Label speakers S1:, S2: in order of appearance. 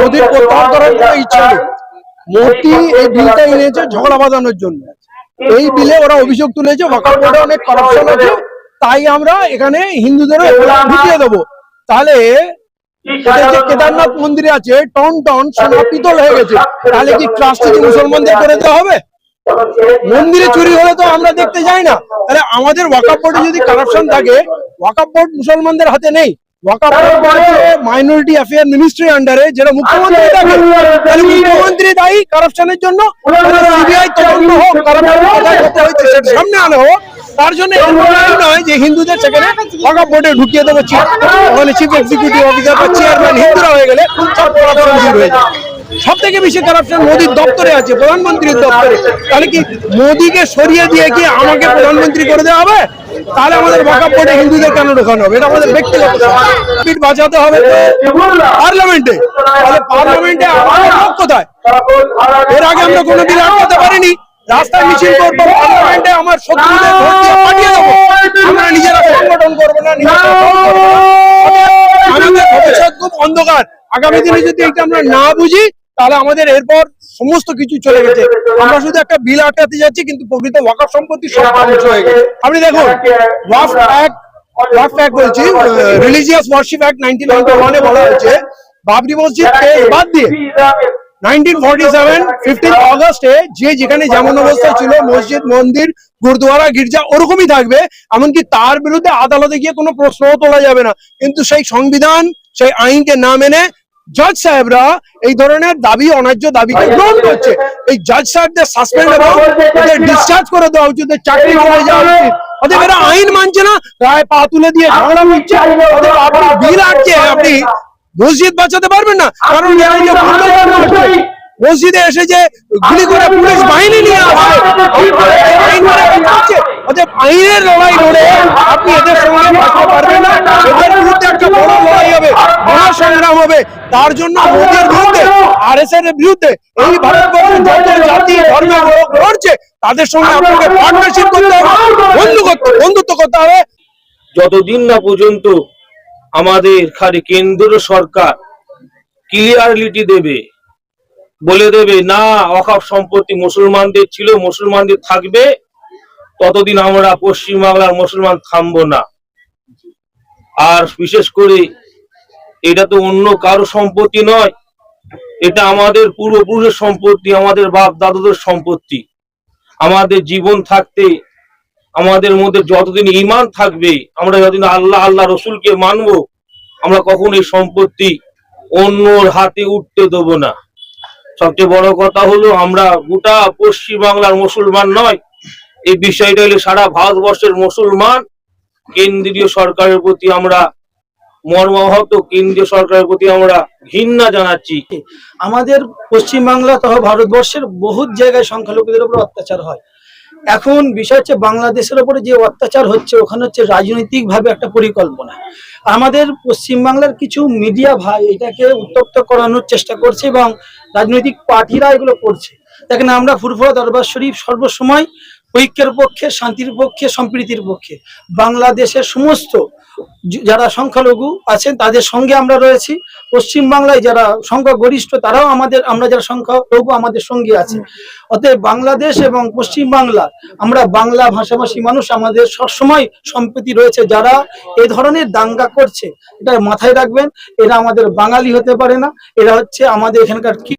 S1: মোদির প্রত্যাহার করার কোনো ইচ্ছা নেই মোদি এই বিলটা এনেছে ঝগড়া বাঁধানোর জন্য। এই বিলে ওরা অভিযোগ তুলেছে ওয়াকার বোর্ডে অনেক করাপশন আছে তাই আমরা এখানে হিন্দুদেরও ঢুকিয়ে দেবো। তাহলে কেদারনাথ মন্দিরে আছে টন টন সোনা পিতল হয়ে গেছে। তাহলে কি ট্রাস্টি কি মুসলমানদের করে দেওয়া হবে? মন্দিরে চুরি হলে তো আমরা দেখতে যাই না। তাহলে আমাদের ওয়াকাপ বোর্ডে যদি কারাপশন থাকে ওয়াকাপ বোর্ড মুসলমানদের হাতে নেই। মাইনরিটি অ্যাফেয়ার মিনিস্ট্রি আন্ডারে যেটা মুখ্যমন্ত্রী থাকে তাহলে মুখ্যমন্ত্রী দায়ী কারাপশনের জন্য? সিবিআই তদন্ত হোক হয়েছে সেটা সামনে আনা হোক। তার জন্য নয় যে হিন্দুদের সেখানে বোর্ডে ঢুকিয়ে দেবো। চিফ ওখানে চিফ এক্সিকিউটিভ অফিসার বা চেয়ারম্যান হিন্দুরা হয়ে গেলে সব হয়ে যায় সব থেকে বেশি কারাপশন মোদির দপ্তরে আছে, প্রধানমন্ত্রীর দপ্তরে। তাহলে কি মোদিকে সরিয়ে দিয়ে কি আমাকে প্রধানমন্ত্রী করে দেওয়া হবে? তাহলে আমাদের ওয়াকাপ বোর্ডে হিন্দুদের কেন ঢোকানো হবে? এটা আমাদের ব্যক্তিগত সিট বাঁচাতে হবে পার্লামেন্টে। তাহলে পার্লামেন্টে আমাদের লোক কোথায়? এর আগে আমরা কোনো বিল আটকাতে পারিনি। রাস্তায় মিছিল করব, পার্লামেন্টে আমার শত্রুদের ভোট পাঠিয়ে দেবো। আমরা নিজেরা সংগঠন করব না, নিজেরা। আমাদের ভবিষ্যৎ খুব অন্ধকার। আগামী দিনে যদি এটা আমরা না বুঝি তাহলে আমাদের এরপর সমস্ত কিছু চলে গেছে। আমরা শুধু একটা বিল আটকাতে যাচ্ছি কিন্তু প্রকৃত ওয়াকার সম্পত্তি সব ধ্বংস হয়ে গেছে। আপনি দেখুন ওয়াফ অ্যাক্ট ওয়াফ অ্যাক্ট বলছি religious worship act nineteen ninety ওয়ানে বলা হয়েছে। বাবরি মসজিদ বাদ দিয়ে 1947 15 অগস্টে যে যেখানে যেমন অবস্থা ছিল মসজিদ মন্দির গুরুদুয়ারা গির্জা ওরকমই থাকবে। এমনকি তার বিরুদ্ধে আদালতে গিয়ে কোনো প্রশ্নও তোলা যাবে না। কিন্তু সেই সংবিধান সেই আইনকে না মেনে জজ সাহেবরা এই ধরনের দাবি অন্যায্য দাবিকে গ্রহণ করছে। এই জজ সাহেবদের সাসপেন্ড এবং ওদের ডিসচার্জ করে দেওয়া উচিত চাকরি চলে যাওয়া উচিত। অতএব এরা আইন মানছে না রায় পা তুলে দিয়ে ঝগড়া করছে। অতএব আপনি বিল আটকে আপনি মসজিদ বাঁচাতে পারবেন না কারণ এরা যে মসজিদে এসে যে গুলি করে পুলিশ বাহিনী নিয়ে আসছে? অতএব আইনের লড়াই লড়ে আপনি এদের সঙ্গে বাঁচতে পারবেন না এদের বিরুদ্ধে একটা বড় লড়াই হবে মহাসংগ্রাম হবে। তার জন্য মোদীর বিরুদ্ধে আর এস এর বিরুদ্ধে এই ভারতবর্ষে যত জাতি ধর্ম তাদের সঙ্গে আপনাকে পার্টনারশিপ করতে হবে বন্ধু করতে বন্ধুত্ব করতে হবে।
S2: যতদিন না পর্যন্ত আমাদের খালি কেন্দ্র সরকার ক্লিয়ারিটি দেবে বলে দেবে না অকাপ সম্পত্তি মুসলমানদের ছিল মুসলমানদের থাকবে ততদিন আমরা পশ্চিমবাংলার মুসলমান থামবো না। আর বিশেষ করে এটা তো অন্য কারও সম্পত্তি নয়। এটা আমাদের পূর্বপুরুষের সম্পত্তি, আমাদের বাপ দাদুদের সম্পত্তি। আমাদের জীবন থাকতে, আমাদের মধ্যে যতদিন ইমান থাকবে, আমরা যতদিন আল্লাহ আল্লাহ রসুলকে মানব, আমরা কখন এই সম্পত্তি অন্যর হাতে উঠতে দেবো না। সবচেয়ে বড় কথা হলো, আমরা গোটা পশ্চিম বাংলার মুসলমান নয়। এই বিষয়টা হলে সারা ভারতবর্ষের মুসলমান, কেন্দ্রীয় সরকারের প্রতি আমরা মর্মাহত কেন্দ্রীয় সরকারের প্রতি আমরা ঘৃণা জানাচ্ছি।
S3: আমাদের পশ্চিমবাংলা তথা ভারতবর্ষের বহুত জায়গায় সংখ্যালঘুদের উপর অত্যাচার হয়। এখন বিষয় হচ্ছে বাংলাদেশের উপরে যে অত্যাচার হচ্ছে, ওখানে হচ্ছে রাজনৈতিক ভাবে একটা পরিকল্পনা। আমাদের পশ্চিমবাংলার কিছু মিডিয়া ভাই এটাকে উত্তপ্ত করানোর চেষ্টা করছে এবং রাজনৈতিক পার্টিরা এগুলো করছে। দেখেন, আমরা ফুরফুরা দরবার শরীফ সর্বসময় ঐক্যের পক্ষে, শান্তির পক্ষে, সম্প্রীতির পক্ষে। বাংলাদেশের সমস্ত যারা সংখ্যালঘু আছেন, তাদের সঙ্গে আমরা রয়েছি। পশ্চিম বাংলায় যারা সংখ্যা গরিষ্ঠ তারাও আমাদের আমরা যারা সংখ্যালঘু, আমাদের সঙ্গে আছে। অতএব বাংলাদেশ এবং পশ্চিম বাংলা আমরা বাংলা ভাষাভাষী মানুষ, আমাদের সবসময় সম্প্রীতি রয়েছে। যারা এ ধরনের দাঙ্গা করছে, এটা মাথায় রাখবেন, এরা আমাদের বাঙালি হতে পারে না। এরা হচ্ছে আমাদের এখানকার কি